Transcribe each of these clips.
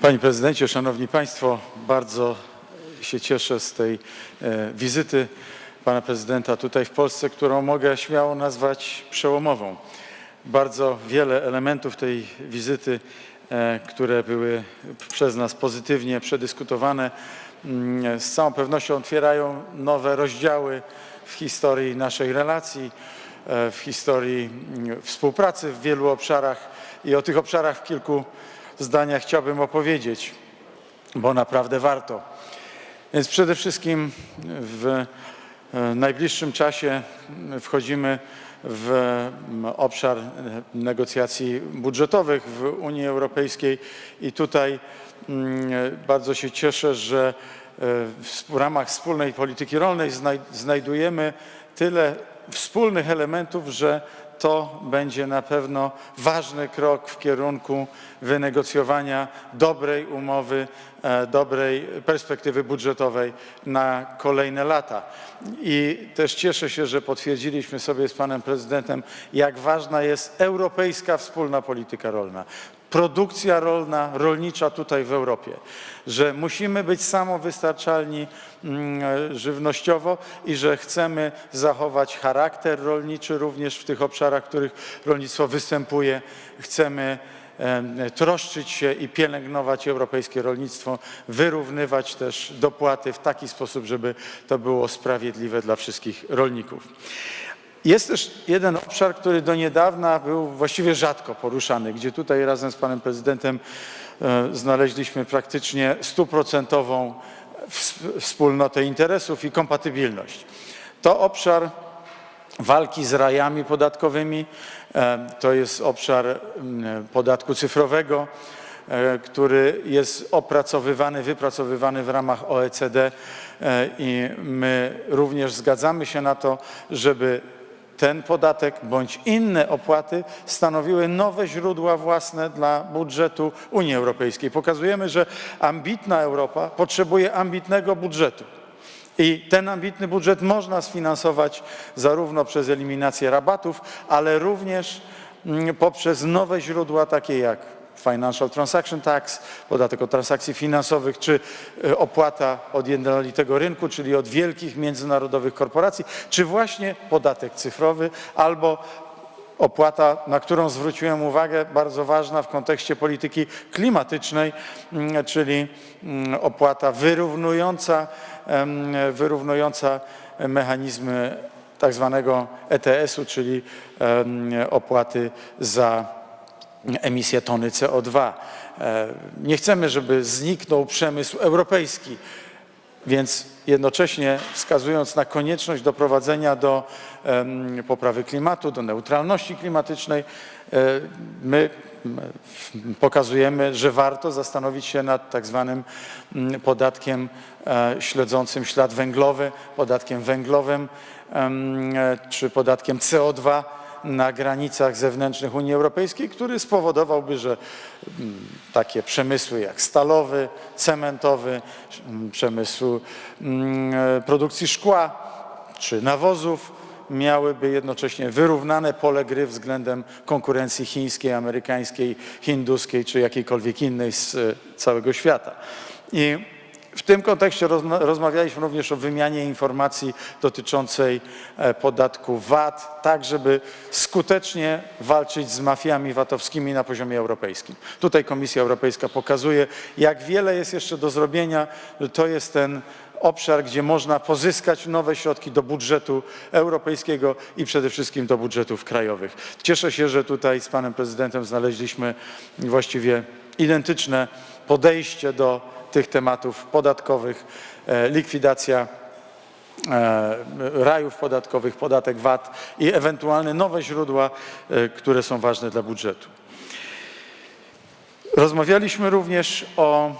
Panie prezydencie, szanowni państwo, bardzo się cieszę z tej e, wizyty pana prezydenta tutaj w Polsce, którą mogę śmiało nazwać przełomową. Bardzo wiele elementów tej wizyty, e, które były przez nas pozytywnie przedyskutowane, mm, z całą pewnością otwierają nowe rozdziały w historii naszej relacji, e, w historii mm, współpracy w wielu obszarach i o tych obszarach w kilku zdaniach chciałbym opowiedzieć, bo naprawdę warto. Więc przede wszystkim w e, najbliższym czasie wchodzimy w obszar e, negocjacji budżetowych w Unii Europejskiej i tutaj bardzo się cieszę, że e, w ramach wspólnej polityki rolnej znaj- znajdujemy tyle wspólnych elementów, że to będzie na pewno ważny krok w kierunku wynegocjowania dobrej umowy, e, dobrej perspektywy budżetowej na kolejne lata. I też cieszę się, że potwierdziliśmy sobie z panem prezydentem, jak ważna jest europejska wspólna polityka rolna. Produkcja rolna, rolnicza tutaj w Europie, że musimy być samowystarczalni mm, żywnościowo i że chcemy zachować charakter rolniczy również w tych obszarach, w których rolnictwo występuje. Chcemy em, troszczyć się i pielęgnować europejskie rolnictwo, wyrównywać też dopłaty w taki sposób, żeby to było sprawiedliwe dla wszystkich rolników. Jest też jeden obszar, który do niedawna był właściwie rzadko poruszany, gdzie tutaj razem z panem prezydentem e, znaleźliśmy praktycznie stuprocentową ws- wspólnotę interesów i kompatybilność. To obszar walki z rajami podatkowymi. E, To jest obszar podatku cyfrowego, e, który jest opracowywany, wypracowywany w ramach OECD i my również zgadzamy się na to, żeby ten podatek bądź inne opłaty stanowiły nowe źródła własne dla budżetu Unii Europejskiej. Pokazujemy, że ambitna Europa potrzebuje ambitnego budżetu. I ten ambitny budżet można sfinansować zarówno przez eliminację rabatów, ale również mm, poprzez nowe źródła takie jak Financial Transaction Tax, podatek od transakcji finansowych, czy e, opłata od jednolitego rynku, czyli od wielkich międzynarodowych korporacji, czy właśnie podatek cyfrowy albo opłata, na którą zwróciłem uwagę, bardzo ważna w kontekście polityki klimatycznej, mm, czyli mm, opłata wyrównująca, wyrównująca mechanizmy tak zwanego ETS-u, czyli opłaty za emisję tony CO2. E, Nie chcemy, żeby zniknął przemysł europejski. Więc jednocześnie wskazując na konieczność doprowadzenia do poprawy klimatu, do neutralności klimatycznej, e, my pokazujemy, że warto zastanowić się nad tak zwanym podatkiem e, śledzącym ślad węglowy, podatkiem węglowym czy podatkiem CO2 na granicach zewnętrznych Unii Europejskiej, który spowodowałby, że mm, takie przemysły jak stalowy, cementowy, mm, przemysł mm, e, produkcji szkła czy nawozów miałyby jednocześnie wyrównane pole gry względem konkurencji chińskiej, amerykańskiej, hinduskiej czy jakiejkolwiek innej z e, całego świata. I w tym kontekście rozma- rozmawialiśmy również o wymianie informacji dotyczącej e, podatku VAT, tak żeby skutecznie walczyć z mafiami VAT-owskimi na poziomie europejskim. Tutaj Komisja Europejska pokazuje, jak wiele jest jeszcze do zrobienia. To jest ten obszar, gdzie można pozyskać nowe środki do budżetu europejskiego i przede wszystkim do budżetów krajowych. Cieszę się, że tutaj z panem prezydentem znaleźliśmy właściwie identyczne podejście do tych tematów podatkowych, e, likwidacja e, rajów podatkowych, podatek VAT i ewentualne nowe źródła, e, które są ważne dla budżetu. Rozmawialiśmy również o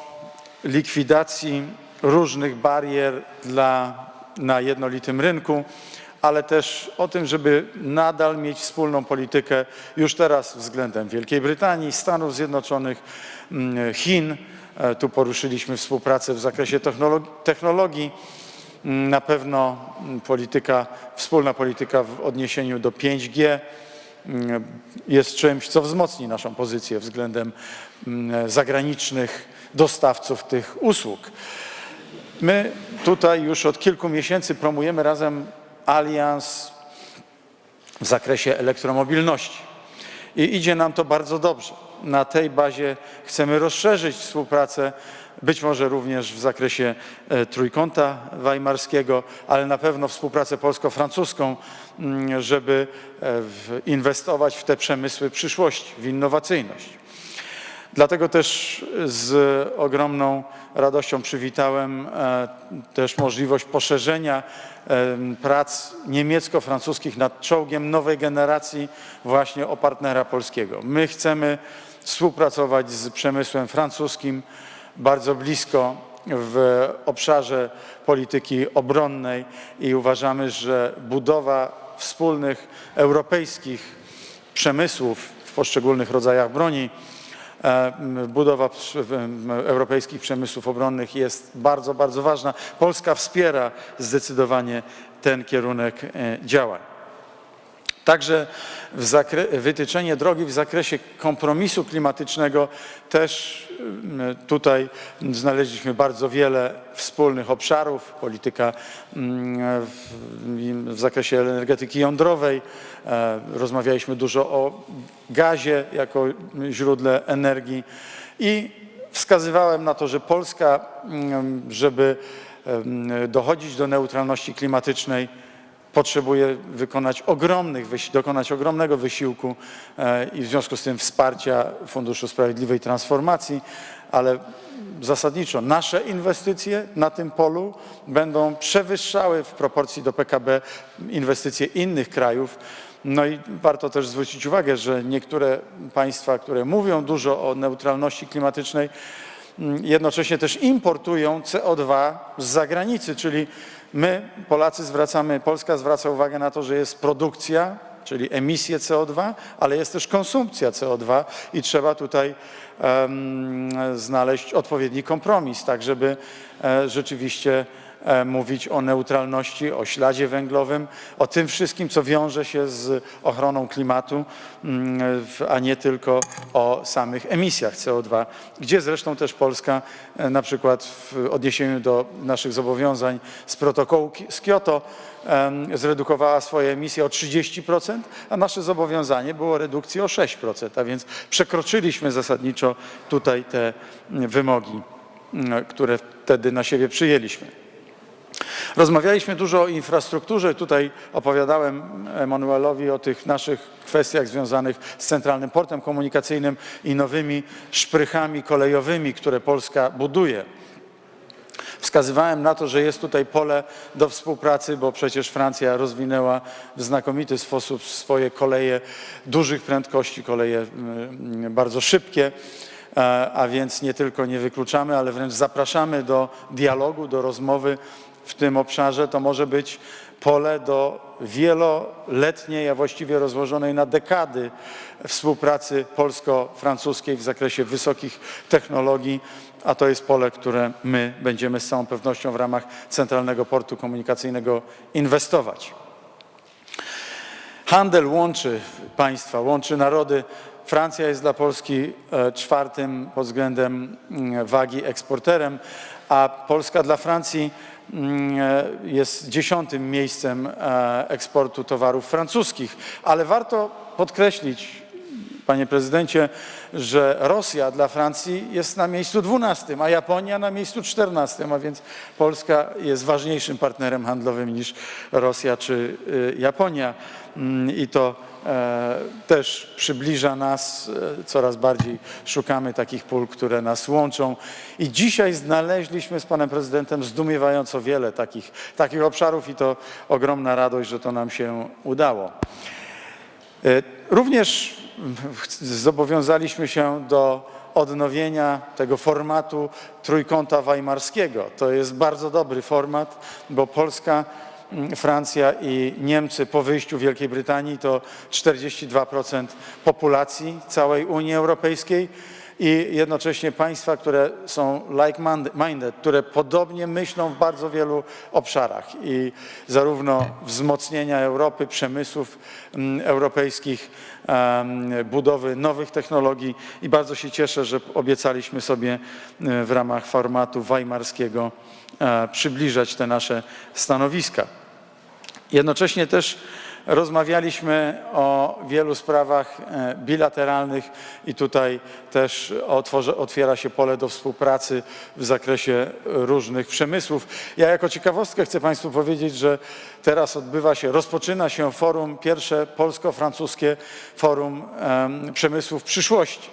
likwidacji różnych barier dla, na jednolitym rynku, ale też o tym, żeby nadal mieć wspólną politykę już teraz względem Wielkiej Brytanii, Stanów Zjednoczonych, mm, Chin. E, Tu poruszyliśmy współpracę w zakresie technologii. Mm, Na pewno mm, polityka, wspólna polityka w odniesieniu do 5G, mm, jest czymś, co wzmocni naszą pozycję względem zagranicznych dostawców tych usług. My tutaj już od kilku miesięcy promujemy razem alians w zakresie elektromobilności. I idzie nam to bardzo dobrze. Na tej bazie chcemy rozszerzyć współpracę, być może również w zakresie e, trójkąta weimarskiego, ale na pewno współpracę polsko-francuską, żeby e, inwestować w te przemysły przyszłości, w innowacyjność. Dlatego też z ogromną radością przywitałem e, też możliwość poszerzenia prac niemiecko-francuskich nad czołgiem nowej generacji właśnie o partnera polskiego. My chcemy współpracować z przemysłem francuskim bardzo blisko w obszarze polityki obronnej i uważamy, że budowa wspólnych europejskich przemysłów w poszczególnych rodzajach broni Budowa europejskich przemysłów obronnych jest bardzo, bardzo ważna. Polska wspiera zdecydowanie ten kierunek e, działań. Także wytyczenie drogi w zakresie kompromisu klimatycznego też mm, tutaj znaleźliśmy bardzo wiele wspólnych obszarów. Polityka mm, w, zakresie energetyki jądrowej. E, Rozmawialiśmy dużo o gazie jako źródle energii i wskazywałem na to, że Polska, mm, żeby em, dochodzić do neutralności klimatycznej, potrzebuje wykonać ogromnych, dokonać ogromnego wysiłku e, i w związku z tym wsparcia Funduszu Sprawiedliwej Transformacji, ale zasadniczo nasze inwestycje na tym polu będą przewyższały w proporcji do PKB inwestycje innych krajów. No i warto też zwrócić uwagę, że niektóre państwa, które mówią dużo o neutralności klimatycznej, mm, jednocześnie też importują CO2 z zagranicy, czyli my, Polacy, zwracamy, Polska zwraca uwagę na to, że jest produkcja, czyli emisje CO2, ale jest też konsumpcja CO2 i trzeba tutaj em, znaleźć odpowiedni kompromis, tak żeby e, rzeczywiście mówić o neutralności, o śladzie węglowym, o tym wszystkim, co wiąże się z ochroną klimatu, mm, a nie tylko o samych emisjach CO2, gdzie zresztą też Polska e, na przykład w odniesieniu do naszych zobowiązań z protokołu z Kioto zredukowała swoje emisje o 30%, a nasze zobowiązanie było redukcji o 6%, a więc przekroczyliśmy zasadniczo tutaj te mm, wymogi, mm, które wtedy na siebie przyjęliśmy. Rozmawialiśmy dużo o infrastrukturze. Tutaj opowiadałem Emanuelowi o tych naszych kwestiach związanych z Centralnym Portem Komunikacyjnym i nowymi szprychami kolejowymi, które Polska buduje. Wskazywałem na to, że jest tutaj pole do współpracy, bo przecież Francja rozwinęła w znakomity sposób swoje koleje dużych prędkości, koleje mm, bardzo szybkie, e, a więc nie tylko nie wykluczamy, ale wręcz zapraszamy do dialogu, do rozmowy w tym obszarze. To może być pole do wieloletniej, a właściwie rozłożonej na dekady współpracy polsko-francuskiej w zakresie wysokich technologii, a to jest pole, które my będziemy z całą pewnością w ramach Centralnego Portu Komunikacyjnego inwestować. Handel łączy państwa, łączy narody. Francja jest dla Polski e, czwartym pod względem mm, wagi eksporterem, a Polska dla Francji jest dziesiątym miejscem e, eksportu towarów francuskich. Ale warto podkreślić, Panie prezydencie, że Rosja dla Francji jest na miejscu 12, a Japonia na miejscu 14, a więc Polska jest ważniejszym partnerem handlowym niż Rosja czy y, Japonia. Mm, I to e, też przybliża nas, e, coraz bardziej szukamy takich pól, które nas łączą. I dzisiaj znaleźliśmy z panem prezydentem zdumiewająco wiele takich, takich obszarów i to ogromna radość, że to nam się udało. E, Również zobowiązaliśmy się do odnowienia tego formatu trójkąta weimarskiego. To jest bardzo dobry format, bo Polska, mm, Francja i Niemcy po wyjściu Wielkiej Brytanii to 42% populacji całej Unii Europejskiej i jednocześnie państwa, które są like-minded, które podobnie myślą w bardzo wielu obszarach i zarówno wzmocnienia Europy, przemysłów mm, europejskich, budowy nowych technologii i bardzo się cieszę, że obiecaliśmy sobie e, w ramach formatu weimarskiego e, przybliżać te nasze stanowiska. Jednocześnie też rozmawialiśmy o wielu sprawach e, bilateralnych i tutaj też otwiera się pole do współpracy w zakresie różnych przemysłów. Ja jako ciekawostkę chcę Państwu powiedzieć, że teraz odbywa się, rozpoczyna się forum, pierwsze polsko-francuskie forum em, przemysłów przyszłości.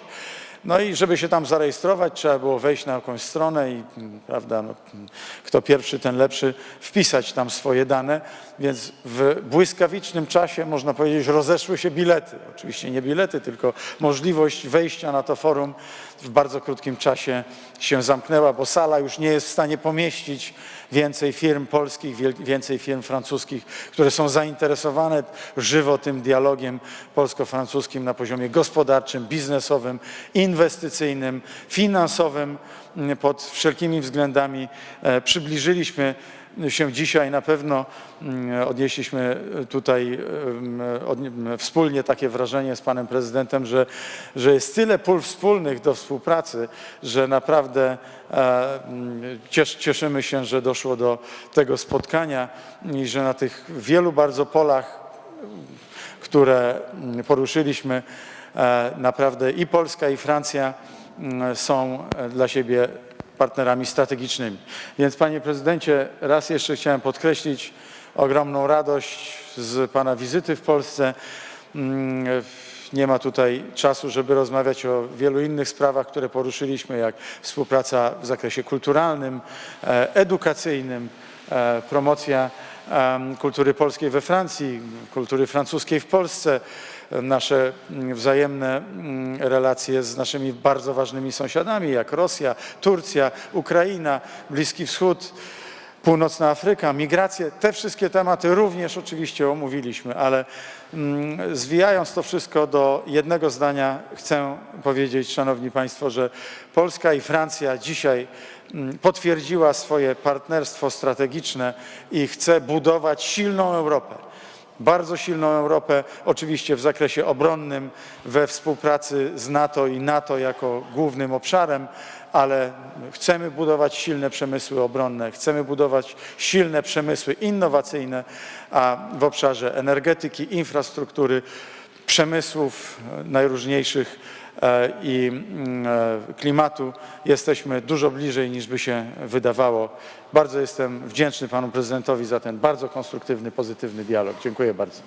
No i żeby się tam zarejestrować, trzeba było wejść na jakąś stronę i mm, prawda, no, mm, kto pierwszy, ten lepszy, wpisać tam swoje dane, więc w błyskawicznym czasie, można powiedzieć, rozeszły się bilety. Oczywiście nie bilety, tylko możliwość wejścia na to forum w bardzo krótkim czasie się zamknęła, bo sala już nie jest w stanie pomieścić więcej firm polskich, więcej firm francuskich, które są zainteresowane żywo tym dialogiem polsko-francuskim na poziomie gospodarczym, biznesowym, inwestycyjnym, finansowym mm, pod wszelkimi względami. E, Przybliżyliśmy się dzisiaj na pewno mm, odnieśliśmy tutaj em, odnie- wspólnie takie wrażenie z panem prezydentem, że, że jest tyle pól wspólnych do współpracy, że naprawdę e, ciesz, cieszymy się, że doszło do tego spotkania i że na tych wielu bardzo polach które poruszyliśmy, e, naprawdę i Polska, i Francja mm, są e, dla siebie partnerami strategicznymi. Więc panie prezydencie, raz jeszcze chciałem podkreślić ogromną radość z pana wizyty w Polsce. Mm, Nie ma tutaj czasu, żeby rozmawiać o wielu innych sprawach, które poruszyliśmy, jak współpraca w zakresie kulturalnym, e, edukacyjnym, e, promocja kultury polskiej we Francji, kultury francuskiej w Polsce, nasze mm, wzajemne mm, relacje z naszymi bardzo ważnymi sąsiadami, jak Rosja, Turcja, Ukraina, Bliski Wschód. Północna Afryka, migracje, te wszystkie tematy również oczywiście omówiliśmy, ale mm, zwijając to wszystko do jednego zdania, chcę powiedzieć, Szanowni Państwo, że Polska i Francja dzisiaj mm, potwierdziła swoje partnerstwo strategiczne i chce budować silną Europę bardzo silną Europę, oczywiście w zakresie obronnym, we współpracy z NATO i NATO jako głównym obszarem, ale chcemy budować silne przemysły obronne, chcemy budować silne przemysły innowacyjne, a w obszarze energetyki, infrastruktury, przemysłów e, najróżniejszych e, i mm, e, klimatu jesteśmy dużo bliżej niż by się wydawało. Bardzo jestem wdzięczny panu prezydentowi za ten bardzo konstruktywny, pozytywny dialog. Dziękuję bardzo.